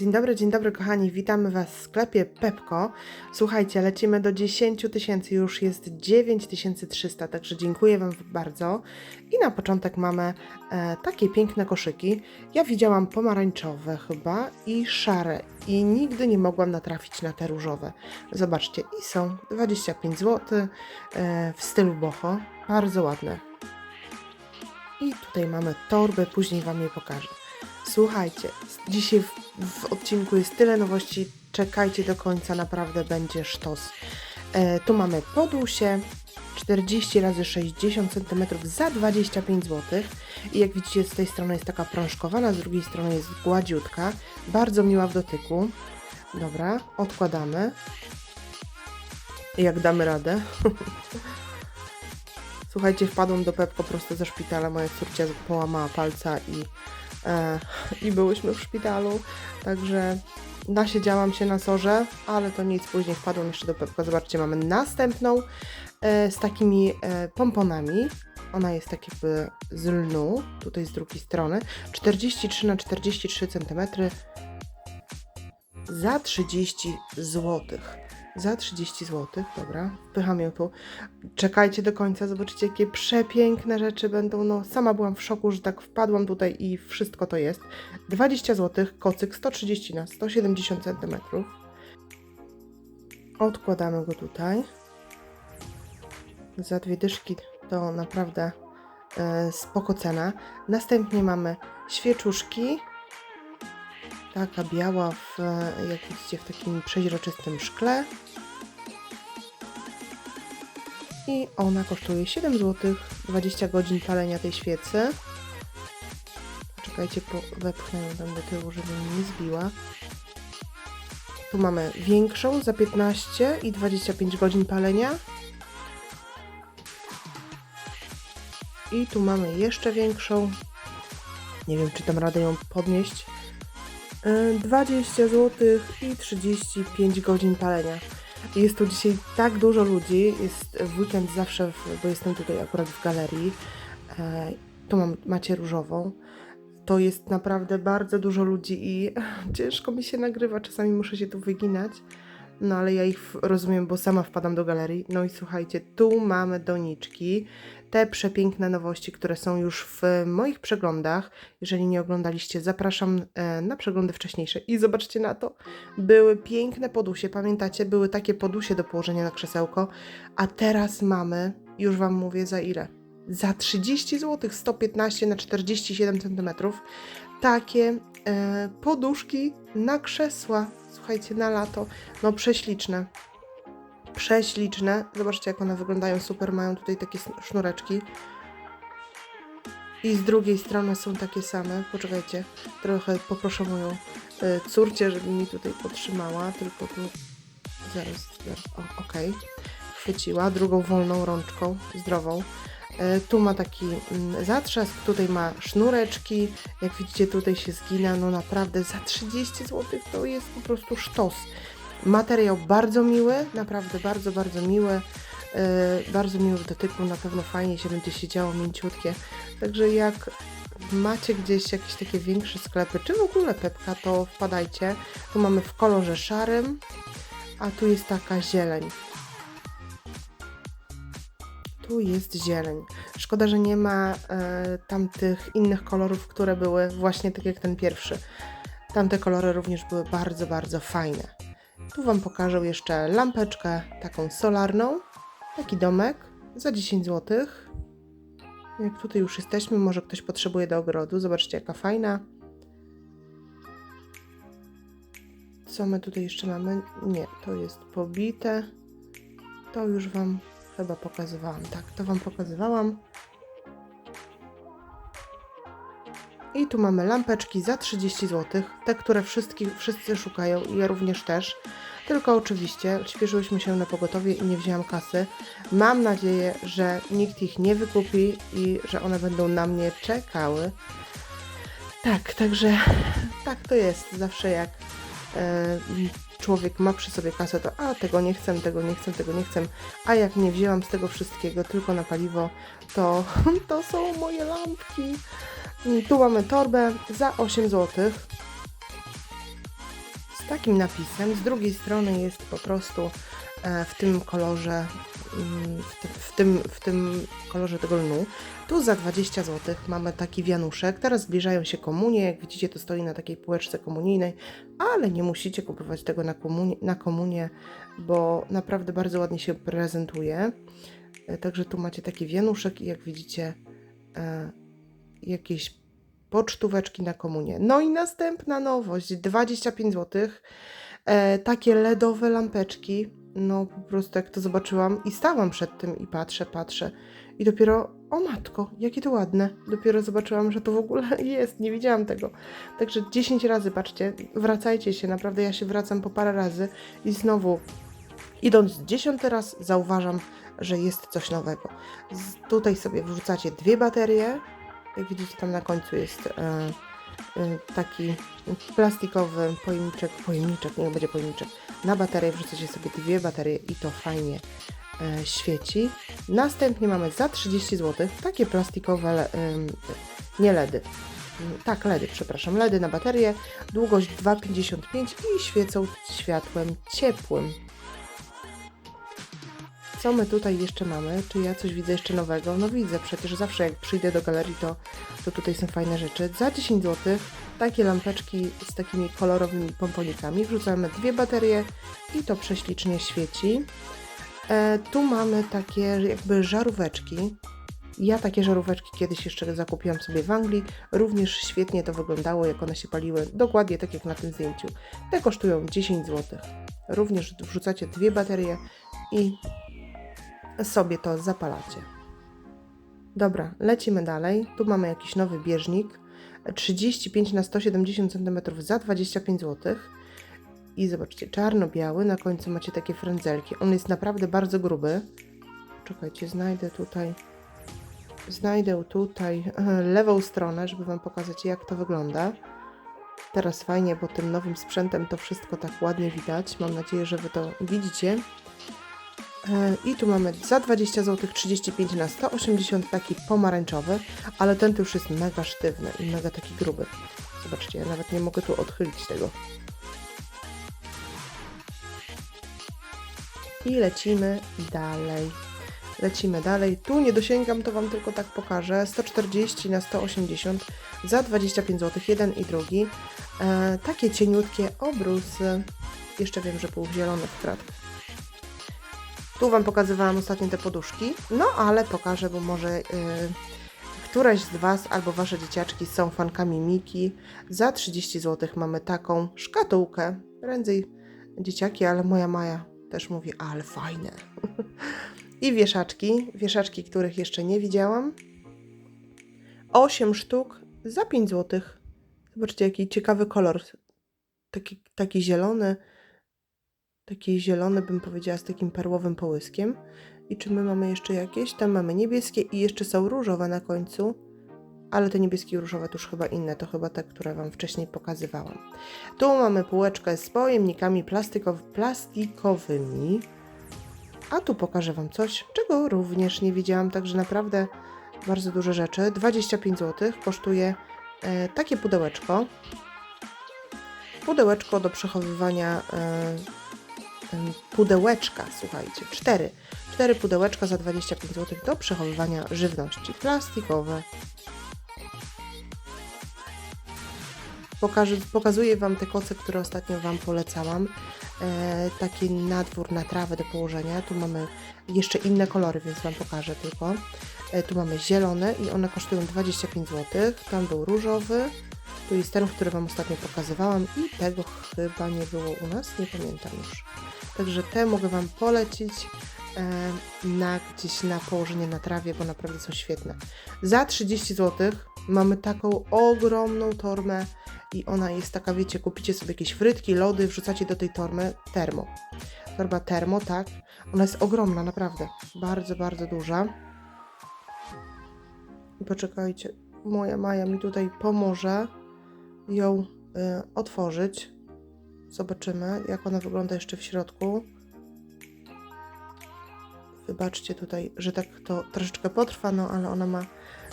Dzień dobry, dzień dobry kochani, witamy Was w sklepie Pepko. Słuchajcie, lecimy do 10 tysięcy, już jest 9300, także dziękuję Wam bardzo. I na początek mamy e, takie piękne koszyki. Ja widziałam pomarańczowe chyba i szare i nigdy nie mogłam natrafić na te różowe. Zobaczcie, i są 25 zł e, w stylu boho, bardzo ładne. I tutaj mamy torby, później Wam je pokażę. Słuchajcie, dzisiaj w, w odcinku jest tyle nowości, czekajcie do końca, naprawdę będzie sztos. E, tu mamy podusie 40 razy 60 cm za 25 zł. I jak widzicie, z tej strony jest taka prążkowana, z drugiej strony jest gładziutka. Bardzo miła w dotyku. Dobra, odkładamy. Jak damy radę. Słuchajcie, wpadłam do Pepko prosto ze szpitala. Moja córcia połamała palca i, i byłyśmy w szpitalu. Także nasiedziałam się na sorze, ale to nic. Później wpadłam jeszcze do Pepko. Zobaczcie, mamy następną e, z takimi e, pomponami. Ona jest tak jakby z lnu, tutaj z drugiej strony. 43 na 43 cm za 30 złotych za 30 zł, dobra, wpycham ją tu. Czekajcie do końca, zobaczycie jakie przepiękne rzeczy będą. No, sama byłam w szoku, że tak wpadłam tutaj i wszystko to jest. 20 zł, kocyk 130 na 170 cm. Odkładamy go tutaj. Za dwie dyszki to naprawdę e, spoko cena. Następnie mamy świeczuszki Taka biała, w, jak widzicie, w takim przeźroczystym szkle. I ona kosztuje 7 zł, 20 godzin palenia tej świecy. Czekajcie, wepchnę ją tam do tyłu, żeby mnie nie zbiła. Tu mamy większą za 15 i 25 godzin palenia. I tu mamy jeszcze większą. Nie wiem, czy dam radę ją podnieść. 20 zł i 35 godzin palenia. Jest tu dzisiaj tak dużo ludzi, jest w weekend zawsze, w, bo jestem tutaj akurat w galerii, e, tu mam, macie różową, to jest naprawdę bardzo dużo ludzi i ciężko mi się nagrywa, czasami muszę się tu wyginać, no ale ja ich rozumiem, bo sama wpadam do galerii. No i słuchajcie, tu mamy doniczki, te przepiękne nowości, które są już w moich przeglądach. Jeżeli nie oglądaliście, zapraszam e, na przeglądy wcześniejsze. I zobaczcie na to, były piękne podusie, pamiętacie? Były takie podusie do położenia na krzesełko, a teraz mamy, już Wam mówię za ile? Za 30 zł, 115 na 47 cm, takie e, poduszki na krzesła. Słuchajcie, na lato, no prześliczne prześliczne. Zobaczcie, jak one wyglądają super. Mają tutaj takie sznureczki. I z drugiej strony są takie same. Poczekajcie, trochę poproszę moją y, córcię, żeby mi tutaj potrzymała. Tylko tu zaraz, zaraz. O, okej. Okay. Chwyciła drugą wolną rączką, zdrową. Y, tu ma taki y, zatrzask, tutaj ma sznureczki. Jak widzicie, tutaj się zgina. No naprawdę za 30 zł to jest po prostu sztos. Materiał bardzo miły, naprawdę bardzo, bardzo miły. Yy, bardzo miły w dotyku, na pewno fajnie się będzie siedziało, mięciutkie. Także jak macie gdzieś jakieś takie większe sklepy, czy w ogóle Pepka, to wpadajcie. Tu mamy w kolorze szarym, a tu jest taka zieleń. Tu jest zieleń. Szkoda, że nie ma e, tamtych innych kolorów, które były właśnie tak jak ten pierwszy. Tamte kolory również były bardzo, bardzo fajne. Tu Wam pokażę jeszcze lampeczkę taką solarną. Taki domek za 10 zł. Jak tutaj już jesteśmy, może ktoś potrzebuje do ogrodu. Zobaczcie, jaka fajna. Co my tutaj jeszcze mamy? Nie, to jest pobite. To już Wam chyba pokazywałam. Tak, to Wam pokazywałam. I tu mamy lampeczki za 30 zł, te, które wszyscy, wszyscy szukają i ja również też. Tylko oczywiście śpieszyłyśmy się na pogotowie i nie wzięłam kasy. Mam nadzieję, że nikt ich nie wykupi i że one będą na mnie czekały. Tak, także tak to jest. Zawsze jak e, człowiek ma przy sobie kasę, to a tego nie chcę, tego nie chcę, tego nie chcę. A jak nie wzięłam z tego wszystkiego tylko na paliwo, to to są moje lampki. Tu mamy torbę za 8 zł. takim napisem. Z drugiej strony jest po prostu e, w tym kolorze, mm, w tym, w tym, kolorze tego lnu. Tu za 20 zł mamy taki wianuszek. Teraz zbliżają się komunie. Jak widzicie, to stoi na takiej półeczce komunijnej, ale nie musicie kupować tego na, komunie, na komunię, bo naprawdę bardzo ładnie się prezentuje. E, Także tu macie taki wianuszek i jak widzicie, e, jakieś pocztóweczki na komunię. No i następna nowość, 25 zł. E, takie LEDowe lampeczki. No po prostu jak to zobaczyłam i stałam przed tym i patrzę, patrzę. I dopiero, o matko, jakie to ładne. Dopiero zobaczyłam, że to w ogóle jest, nie widziałam tego. Także 10 razy, patrzcie, wracajcie się, naprawdę ja się wracam po parę razy i znowu idąc dziesiąty raz zauważam, że jest coś nowego. Z, tutaj sobie wrzucacie dwie baterie, jak widzicie tam na końcu jest e, e, taki plastikowy pojemniczek, pojemniczek, nie będzie pojemniczek. Na baterię wrzucacie sobie dwie baterie i to fajnie e, świeci. Następnie mamy za 30 zł takie plastikowe, em, nie LEDy. Mm, Tak, LEDy, przepraszam, LEDy na baterię, długość 2,55 i świecą światłem ciepłym. Co my tutaj jeszcze mamy? Czy ja coś widzę jeszcze nowego? No widzę, przecież zawsze jak przyjdę do galerii, to, to tutaj są fajne rzeczy. Za 10 zł takie lampeczki z takimi kolorowymi pomponikami. Wrzucamy dwie baterie i to prześlicznie świeci. E, tu mamy takie jakby żaróweczki. Ja takie żaróweczki kiedyś jeszcze zakupiłam sobie w Anglii. Również świetnie to wyglądało, jak one się paliły. Dokładnie tak jak na tym zdjęciu. Te kosztują 10 zł. Również wrzucacie dwie baterie i sobie to zapalacie. Dobra, lecimy dalej. Tu mamy jakiś nowy bieżnik. 35 na 170 cm za 25 zł. I zobaczcie, czarno-biały, na końcu macie takie frędzelki. On jest naprawdę bardzo gruby. Czekajcie, znajdę tutaj. Znajdę tutaj lewą stronę, żeby Wam pokazać, jak to wygląda. Teraz fajnie, bo tym nowym sprzętem to wszystko tak ładnie widać. Mam nadzieję, że Wy to widzicie. E, I tu mamy za 20 zł 35 na 180 taki pomarańczowy, ale ten już jest mega sztywny i mega taki gruby. Zobaczcie, ja nawet nie mogę tu odchylić tego. I lecimy dalej. Lecimy dalej. Tu nie dosięgam, to Wam tylko tak pokażę. 140 na 180 za 25 zł, jeden i drugi. E, takie cieniutkie obrusy. Jeszcze wiem, że był zielony w kratkę. Tu Wam pokazywałam ostatnio te poduszki, no ale pokażę, bo może yy, któraś z Was albo Wasze dzieciaczki są fankami Miki. Za 30 zł mamy taką szkatułkę. Prędzej dzieciaki, ale moja Maja też mówi, ale fajne. I wieszaczki, wieszaczki, których jeszcze nie widziałam. 8 sztuk za 5 zł. Zobaczcie, jaki ciekawy kolor. Taki, taki zielony taki zielony, bym powiedziała, z takim perłowym połyskiem. I czy my mamy jeszcze jakieś? Tam mamy niebieskie i jeszcze są różowe na końcu. Ale te niebieskie i różowe to już chyba inne, to chyba te, które Wam wcześniej pokazywałam. Tu mamy półeczkę z pojemnikami plastikow plastikowymi. A tu pokażę Wam coś, czego również nie widziałam, także naprawdę bardzo duże rzeczy. 25 zł kosztuje e, takie pudełeczko. Pudełeczko do przechowywania e, pudełeczka, słuchajcie, cztery. Cztery pudełeczka za 25 zł do przechowywania żywności. Plastikowe. Pokażę, pokazuję Wam te koce, które ostatnio Wam polecałam. E, taki nadwór na trawę do położenia. Tu mamy jeszcze inne kolory, więc Wam pokażę tylko. E, tu mamy zielone i one kosztują 25 zł. Tam był różowy. Tu jest ten, który Wam ostatnio pokazywałam i tego chyba nie było u nas, nie pamiętam już. Także te mogę Wam polecić e, na gdzieś na położenie na trawie, bo naprawdę są świetne. Za 30 zł mamy taką ogromną torbę i ona jest taka, wiecie, kupicie sobie jakieś frytki, lody, wrzucacie do tej torby termo. Torba termo, tak. Ona jest ogromna, naprawdę. Bardzo, bardzo duża. I poczekajcie, moja Maja mi tutaj pomoże ją y, otworzyć. Zobaczymy, jak ona wygląda jeszcze w środku. Wybaczcie tutaj, że tak to troszeczkę potrwa, no ale ona ma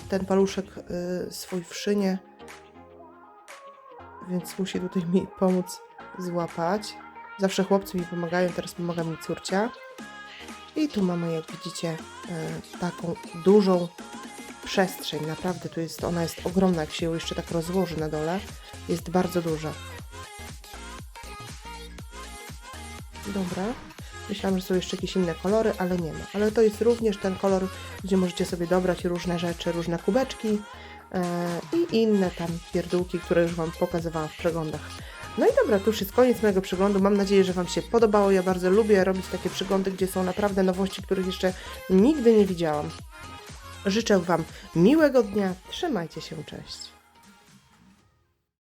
ten paluszek y, swój w szynie, więc musi tutaj mi pomóc złapać. Zawsze chłopcy mi pomagają, teraz pomaga mi córcia. I tu mamy, jak widzicie, e, taką dużą przestrzeń. Naprawdę tu jest, ona jest ogromna, jak się ją jeszcze tak rozłoży na dole. Jest bardzo duża. Dobra. Myślałam, że są jeszcze jakieś inne kolory, ale nie ma. Ale to jest również ten kolor, gdzie możecie sobie dobrać różne rzeczy, różne kubeczki e, i inne tam pierdółki, które już Wam pokazywałam w przeglądach. No i dobra, to już jest koniec mojego przeglądu. Mam nadzieję, że Wam się podobało. Ja bardzo lubię robić takie przeglądy, gdzie są naprawdę nowości, których jeszcze nigdy nie widziałam. Życzę Wam miłego dnia. Trzymajcie się, cześć.